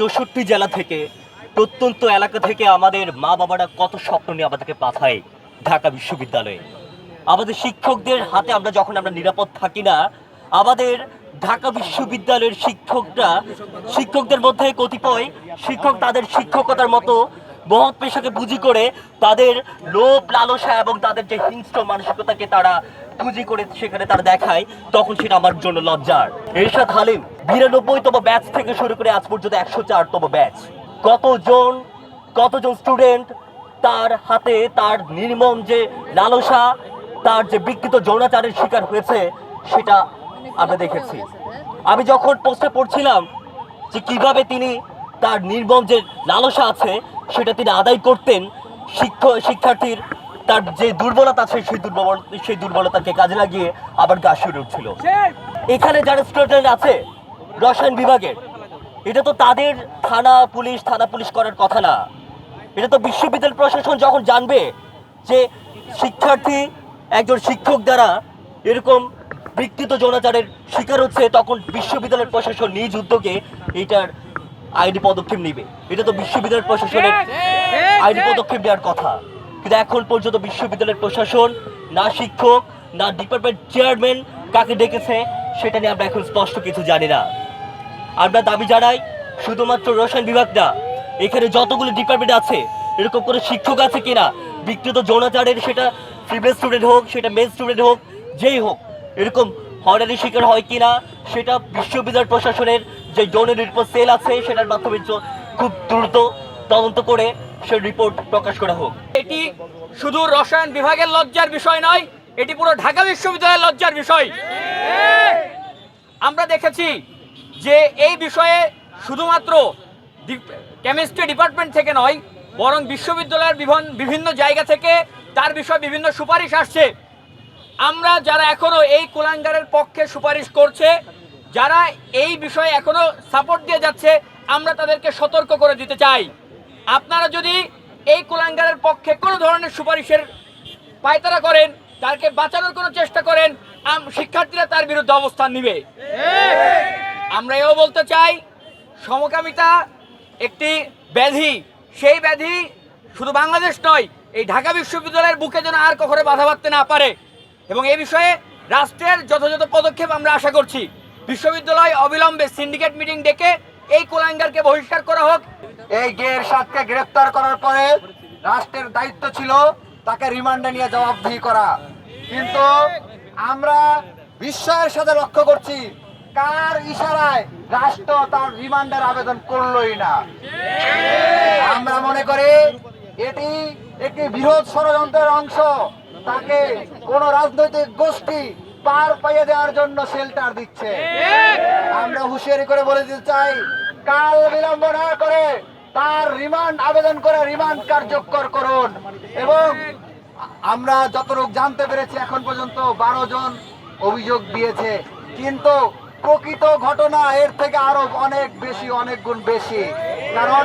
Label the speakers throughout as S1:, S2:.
S1: চৌষট্টি জেলা থেকে, প্রত্যন্ত এলাকা থেকে আমাদের মা বাবারা কত স্বপ্ন নিয়ে আমাদেরকে পাঠায় ঢাকা বিশ্ববিদ্যালয়ে। আমাদের শিক্ষকদের হাতে আমরা যখন আমরা নিরাপদ থাকি না, আমাদের ঢাকা বিশ্ববিদ্যালয়ের শিক্ষকরা, শিক্ষকদের মধ্যে কতিপয় শিক্ষক তাদের শিক্ষকতার মতো মহৎ পেশাকে পুঁজি করে তাদের লোভ, লালসা এবং তাদের যে হিংস্র মানসিকতাকে তারা পুঁজি করে সেখানে তারা দেখায়, তখন সেটা আমার জন্য লজ্জার। এরশাদ হালিম, বিরানব্বইতম ব্যাচ থেকে শুরু করে আজ পর্যন্ত একশো চারতম ব্যাচ কতজন কতজন স্টুডেন্ট তার হাতে তার নির্মম যে লালসা, তার যে বিকৃত যৌনাচারের শিকার হয়েছে, সেটা আমরা দেখেছি। আমি যখন পোস্টে পড়ছিলাম যে কীভাবে তিনি তার নির্মম যে লালসা আছে সেটা তিনি আদায় করতেন শিক্ষক শিক্ষার্থীর তার যে দুর্বলতা আছে সেই দুর্বল, সেই দুর্বলতাকে কাজে লাগিয়ে আবার গা শুরু উঠছিল। এখানে যারা স্টুডেন্ট আছে, রসায়ন বিভাগের, এটা তো তাদের থানা পুলিশ থানা পুলিশ করার কথা না। এটা তো বিশ্ববিদ্যালয় প্রশাসন যখন জানবে যে শিক্ষার্থী একজন শিক্ষক দ্বারা এরকম বিকৃত যৌনাচারের শিকার হচ্ছে, তখন বিশ্ববিদ্যালয়ের প্রশাসন নিজ উদ্যোগে এটার আইনি পদক্ষেপ নেবে। এটা তো বিশ্ববিদ্যালয় প্রশাসনের আইনি পদক্ষেপ নেওয়ার কথা। কিন্তু এখন পর্যন্ত বিশ্ববিদ্যালয়ের প্রশাসন না শিক্ষক না ডিপার্টমেন্ট চেয়ারম্যান কাকে ডেকেছে সেটা নিয়ে আমরা এখন স্পষ্ট কিছু জানি না। আমরা দাবি জানাই শুধুমাত্র রসায়ন বিভাগ না এখানে যতগুলো ডিপার্টমেন্ট আছে এরকম কোনো শিক্ষক আছে কিনা বিকৃত যৌনাচারের সেটা ফিমেল স্টুডেন্ট হোক সেটা মেল স্টুডেন্ট হোক যেই হোক এরকম হরারি শিকার হয় কিনা সেটা বিশ্ববিদ্যালয় প্রশাসনের যে যৌন নিরাপদ সেল আছে, সেটার মাধ্যমে খুব দ্রুত তদন্ত করে সে রিপোর্ট প্রকাশ করা হোক।
S2: এটি শুধু রসায়ন বিভাগের লজ্জার বিষয় নয়, এটি পুরো ঢাকা বিশ্ববিদ্যালয়ের লজ্জার বিষয়। আমরা দেখেছি যে এই বিষয়ে শুধুমাত্র কেমিস্ট্রি ডিপার্টমেন্ট থেকে নয়, বরং বিশ্ববিদ্যালয়ের বিভিন্ন জায়গা থেকে তার বিষয়ে বিভিন্ন সুপারিশ আসছে। আমরা যারা এখনও এই কুলাঙ্গারের পক্ষে সুপারিশ করছে যারা এই বিষয়ে এখনও সাপোর্ট দিয়ে যাচ্ছে, আমরা তাদেরকে সতর্ক করে দিতে চাই। আপনারা যদি এই কুলাঙ্গারের পক্ষে কোনো ধরনের সুপারিশের পায়তারা করেন তাকে বাঁচানোর কোনো চেষ্টা করেন শিক্ষার্থীরা তার বিরুদ্ধে অবস্থান নিবে। আমরা এও বলতে চাই, সমকামিতা একটি ব্যাধি। সেই ব্যাধি শুধু বাংলাদেশ নয়, এই ঢাকা বিশ্ববিদ্যালয়ের বুকে যেন আর কখনো বাধা বাঁধতে না পারে। এবং এ বিষয়ে রাষ্ট্রের যথাযথ পদক্ষেপ আমরা আশা করছি। বিশ্ববিদ্যালয় অবিলম্বে সিন্ডিকেট মিটিং ডেকে এই কোলাঙ্গারকে বহিষ্কার করা হোক।
S3: এই গের সাতকে গ্রেফতার করার পরে রাষ্ট্রের দায়িত্ব ছিল তাকে রিমান্ডে নিয়ে জবাবদিহি করা। কিন্তু আমরা বিস্ময়ের সাথে লক্ষ্য করছি, কার ইশারায় রাষ্ট্র তার রিমান্ডের আবেদন করলই না। আমরা মনে করি এটি একটি বৃহৎ ষড়যন্ত্রের অংশ। তাকে কোন রাজনৈতিক গোষ্ঠী পার পাইয়ে দেওয়ার জন্য শেল্টার দিচ্ছে। আমরা হুঁশিয়ারি করে বলে দিতে চাই কাল বিলম্ব না করে তার রিমান্ড আবেদন করে রিমান্ড কার্যকর করুন। এবং আমরা যতটুকু জানতে পেরেছি এখন পর্যন্ত বারো জন অভিযোগ দিয়েছে। কিন্তু প্রকৃত ঘটনা এর থেকে আরও অনেক বেশি অনেক গুণ বেশি। কারণ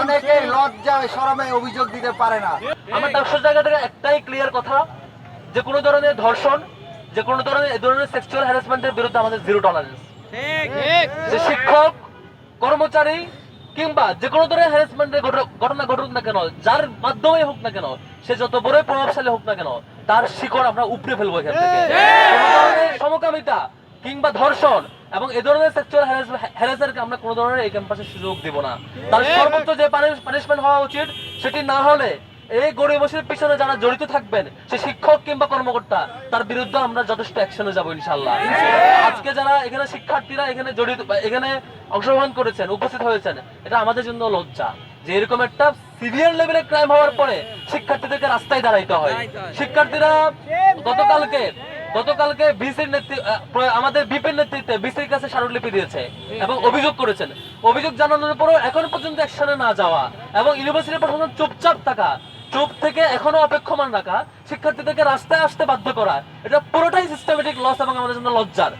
S3: অনেকে লজ্জায় শরমে অভিযোগ দিতে পারে না।
S1: আমার দর্শক জায়গা থেকে একটাই ক্লিয়ার কথা যে কোনো ধরনের ধর্ষণ যে কোনো ধরনের এ ধরনের সেক্সুয়াল হ্যারাসমেন্টের বিরুদ্ধে আমাদের জিরো টলারেন্স যে শিক্ষক কর্মচারী কিংবা যে কোনো ধরনের হ্যারাসমেন্টের ঘটনা ঘটুক না কেন যার মাধ্যমে হোক না কেন সে যত বড় প্রভাবশালী হোক না কেন তার শিকড় আমরা উপড়ে ফেলব এখান থেকে। কোনো ধরনের সমকামিতা কিংবা ধর্ষণ এবং এ ধরনের সেক্সুয়াল হ্যারাসমেন্টকে আমরা কোনো ধরনের এই ক্যাম্পাসে সুযোগ দেব না। তার সর্বোচ্চ যে পানিশমেন্ট হওয়া উচিত সেটি না হলে এই গরিবসের পিছনে যারা জড়িত থাকবেন সে শিক্ষক কিংবা কর্মকর্তা তার বিরুদ্ধে আমরা যথেষ্ট অ্যাকশনে যাব ইনশাল্লাহ আজকে যারা এখানে শিক্ষার্থীরা এখানে জড়িত এখানে অংশগ্রহণ করেছেন উপস্থিত হয়েছেন এটা আমাদের জন্য লজ্জা যে এরকম একটা সিভিয়ার লেভেলে ক্রাইম হওয়ার পরে শিক্ষার্থীদেরকে রাস্তায় দাঁড়াইতে হয়। শিক্ষার্থীরা গতকালকে গতকালকে বিসির নেতৃত্ব আমাদের বিপির নেতৃত্বে বিসির কাছে স্মারকলিপি দিয়েছে এবং অভিযোগ করেছেন। অভিযোগ জানানোর পরও এখন পর্যন্ত অ্যাকশনে না যাওয়া এবং ইউনিভার্সিটি প্রশাসন চুপচাপ থাকা চুপ থেকে এখনও অপেক্ষমান রাখা শিক্ষার্থীদেরকে রাস্তায় আসতে বাধ্য করা। এটা পুরোটাই সিস্টেমেটিক লস এবং আমাদের জন্য লজ্জার।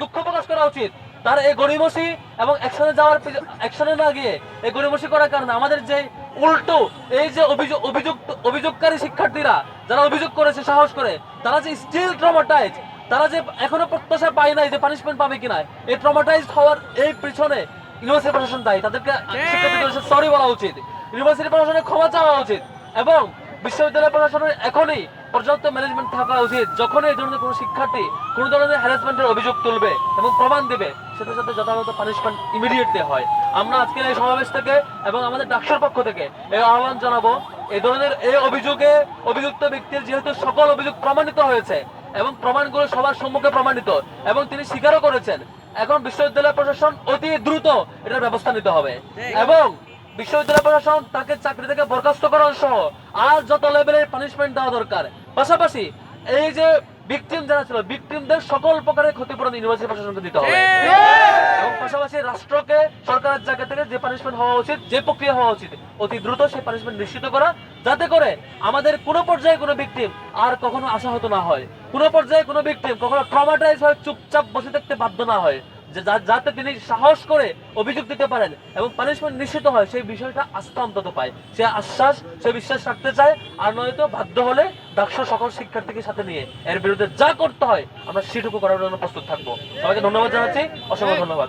S1: দুঃখ প্রকাশ করা উচিত। তার এই গরিমসি এবং অ্যাকশনে যাওয়ার অ্যাকশনে না গিয়ে এই গরিমসি করার কারণে আমাদের যে উল্টো এই যে অভিযোগ অভিযোগ অভিযোগকারী শিক্ষার্থীরা যারা অভিযোগ করেছে সাহস করে তারা যে স্টিল ট্রমাটাইজ তারা যে এখনও প্রত্যাশা পায় নাই যে পানিশমেন্ট পাবে কিনা এই ট্রমাটাইজ হওয়ার এই পিছনে
S4: ইউনিভার্সিটি প্রশাসন দায়ী। তাদেরকে সরি বলা উচিত। ইউনিভার্সিটি প্রশাসনের ক্ষমা চাওয়া উচিত। এবং বিশ্ববিদ্যালয় প্রশাসনের এখনই পর্যাপ্ত ম্যানেজমেন্ট থাকা উচিত। যখনই এই ধরনের কোনো শিক্ষার্থী কোনো ধরনের হ্যারাসমেন্টের অভিযোগ তুলবে এবং প্রমাণ দিবে সাথে সাথে যথাযথ পানিশমেন্ট ইমিডিয়েট দেওয়া হয়। আমরা আজকের এই সমাবেশ থেকে এবং আমাদের ডাকসুর পক্ষ থেকে এই আহ্বান জানাব এই ধরনের এই অভিযোগে অভিযুক্ত ব্যক্তির যেহেতু সকল অভিযোগ প্রমাণিত হয়েছে এবং প্রমাণগুলো সবার সম্মুখে প্রমাণিত এবং তিনি স্বীকারও করেছেন এখন বিশ্ববিদ্যালয় প্রশাসন অতি দ্রুত এটার ব্যবস্থা নিতে হবে। এবং বিশ্ববিদ্যালয় প্রশাসন তাকে চাকরি থেকে বরখাস্ত করার সহ আর যত লেভেলের পানিশমেন্ট দেওয়া দরকার। পাশাপাশি এই যে ভিকটিম যারা ছিল ভিকটিমদের সকল প্রকারের ক্ষতিপূরণ ইউনিভার্সিটি প্রশাসনকে দিতে হবে। এবং পাশাপাশি রাষ্ট্রকে সরকারের জায়গা থেকে যে পানিশমেন্ট হওয়া উচিত যে প্রক্রিয়া হওয়া উচিত অতি দ্রুত সেই পানিশমেন্ট নিশ্চিত করা যাতে করে আমাদের কোনো পর্যায়ে কোনো ভিকটিম আর কখনো আশাহত না হয়। কোনো পর্যায়ে কোনো ভিকটিম কখনো ট্রমাটাইজ হয় চুপচাপ বসে থাকতে বাধ্য না হয়। যে যাতে তিনি সাহস করে অভিযোগ দিতে পারেন এবং পানিশমেন্ট নিশ্চিত হয় সেই বিষয়টা আস্থা অন্তত পায়। সে আশ্বাস সে বিশ্বাস রাখতে চায় আর নয়তো বাধ্য হলে ডাকসো সকল শিক্ষার্থীকে সাথে নিয়ে এর বিরুদ্ধে যা করতে হয় আমরা সেটুকু করার জন্য প্রস্তুত থাকব। সবাইকে ধন্যবাদ জানাচ্ছি অসংখ্য হ্যাঁ। ধন্যবাদ।